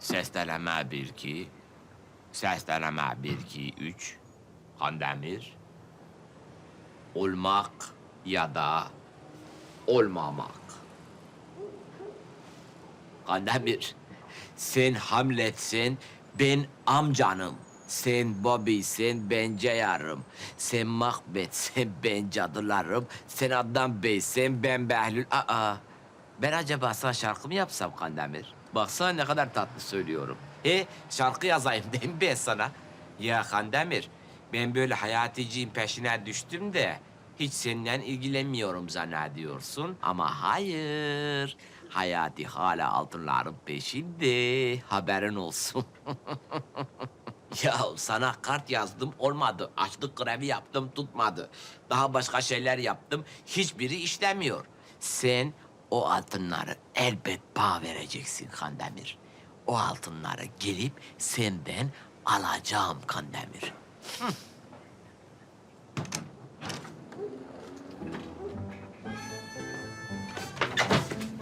Ses deneme bir iki. Ses deneme bir iki üç. Kandemir. Olmak ya da olmamak. Kandemir. Sen Hamlet'sin, ben amcanım. Sen Bobby'sin, ben Ceyar'ım. Sen Macbeth'sin, ben cadılarım. Sen Adnan Bey'sin, ben Behlül. Aa, ben acaba sana şarkı mı yapsam Kandemir? Baksana ne kadar tatlı söylüyorum. E, şarkı yazayım değil mi ben sana? Ya Kandemir, ben böyle hayaticiğin peşine düştüm de... Hiç seninle ilgilenmiyorum zannediyorsun. Ama hayır. Hayati hala altınların peşinde. Haberin olsun. ya sana kart yazdım olmadı. Açlık grevi yaptım tutmadı. Daha başka şeyler yaptım. Hiçbiri işlemiyor. Sen o altınları elbet bağ vereceksin Kandemir. O altınları gelip senden alacağım Kandemir.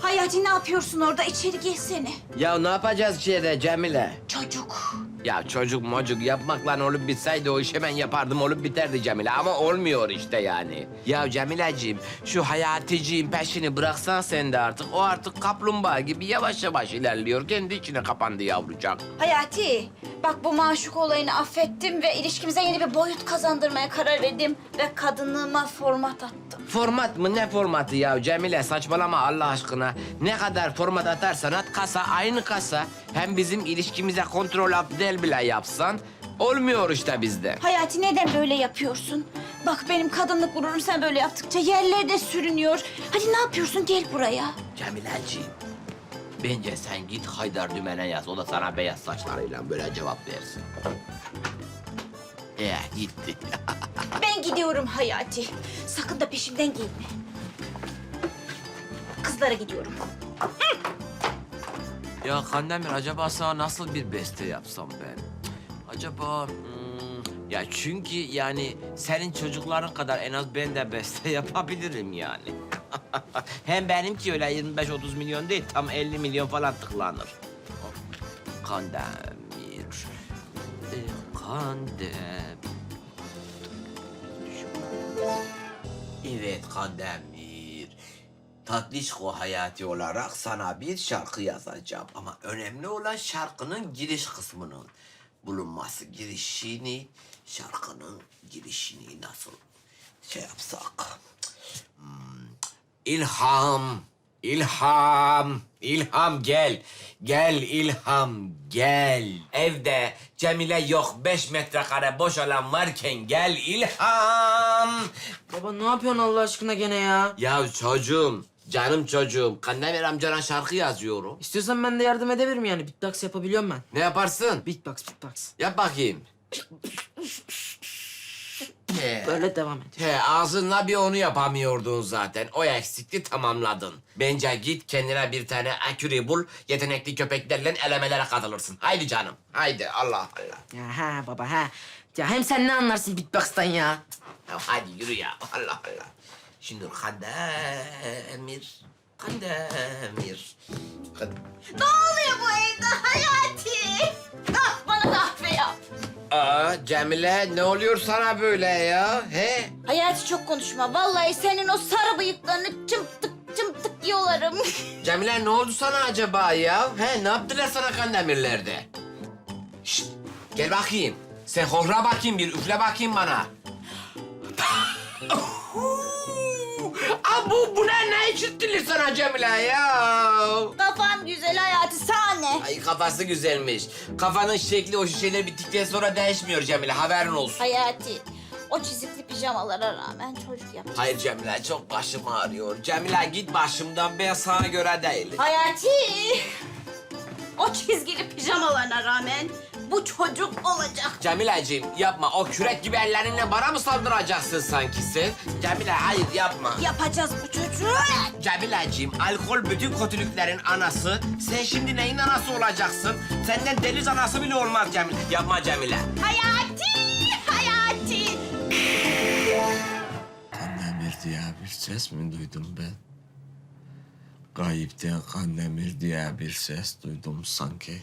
Hayati ne yapıyorsun orada? İçeri girsene. Ya ne yapacağız içeride Cemile? Çocuk. Ya çocuk mocuk yapmakla olup bitseydi o iş hemen yapardım olup biterdi Cemile ama olmuyor işte yani. Ya Cemileciğim şu hayaticiğin peşini bıraksan sen de artık. O artık kaplumbağa gibi yavaş yavaş ilerliyor. Kendi içine kapandı yavrucak. Hayati, bak bu maşuk olayını affettim ve ilişkimize yeni bir boyut kazandırmaya karar verdim. Ve kadınlığıma format attım. Format mı ne formatı ya Cemile saçmalama Allah aşkına. Ne kadar format atarsan at kasa aynı kasa. Hem bizim ilişkimize kontrol alt del bile yapsan olmuyor işte bizde. Hayati neden böyle yapıyorsun? Bak benim kadınlık gururum sen böyle yaptıkça yerlerde sürünüyor. Hadi ne yapıyorsun? Gel buraya. Cemileciğim, bence sen git Haydar Dümen'e yaz. O da sana beyaz saçlarıyla böyle cevap versin. Eh gitti. Ben gidiyorum Hayati. Sakın da peşimden gelme. Kızlara gidiyorum. Ya Kandemir acaba sana nasıl bir beste yapsam ben? Acaba... hmm, ya çünkü yani senin çocukların kadar en az ben de beste yapabilirim yani. Hem benimki öyle 25-30 milyon değil, tam 50 milyon falan tıklanır. Kandemir, e, Kandemir. Evet Kandemir. Tatlışko Hayati olarak sana bir şarkı yazacağım. Ama önemli olan şarkının giriş kısmının bulunması. Girişini, şarkının girişini nasıl şey yapsak? Hmm. İlham, İlham, İlham gel. Gel İlham, gel. Evde Cemile yok, beş metrekare boş alan varken gel İlham. Baba ne yapıyorsun Allah aşkına gene ya? Ya çocuğum, canım çocuğum. Kandemir amcana şarkı yazıyorum. İstiyorsan ben de yardım edebilirim yani. Beatbox yapabiliyorum ben. Ne yaparsın? Beatbox, beatbox. Yap bakayım. He, Böyle devam et. he, ağzınla bir onu yapamıyordun zaten. O eksikti tamamladın. Bence git kendine bir tane aküri bul. Yetenekli köpeklerle elemelere katılırsın. Haydi canım. Haydi Allah Allah. Ya ha baba ha. Ya hem sen ne anlarsın beatbox'tan ya? Ya hadi yürü ya. Allah Allah. Şimdi Kandemir. Kandemir. Kad- Ne oluyor bu evde Hayati? Kalk bana kahve yap. Aa Cemile ne oluyor sana böyle ya? He? Hayati çok konuşma. Vallahi senin o sarı bıyıklarını çımtık çımtık yolarım. Cemile ne oldu sana acaba ya? He ne yaptılar sana kandemirlerde? Şşt gel bakayım. Sen hohra bakayım bir üfle bakayım bana. Bu, bu ne? Ne içirttiler sana Cemile ya? Kafam güzel Hayati sahne. Ay kafası güzelmiş. Kafanın şekli o şişeler bittikten sonra değişmiyor Cemile haberin olsun. Hayati, o çizikli pijamalara rağmen çocuk yaptı. Hayır Cemile çok başım ağrıyor. Cemile git başımdan ben sana göre değil. Hayati, o çizgili pijamalarına rağmen bu çocuk olacak. Cemileciğim yapma. O kürek gibi ellerinle bana mı saldıracaksın sanki sen? Cemile hayır yapma. Yapacağız bu çocuğu. Cemileciğim alkol bütün kötülüklerin anası. Sen şimdi neyin anası olacaksın? Senden deniz anası bile olmaz Cemile. Yapma Cemile. Hayati, Hayati. Kandemir diye bir ses mi duydum ben? Gayipten Kandemir diye bir ses duydum sanki.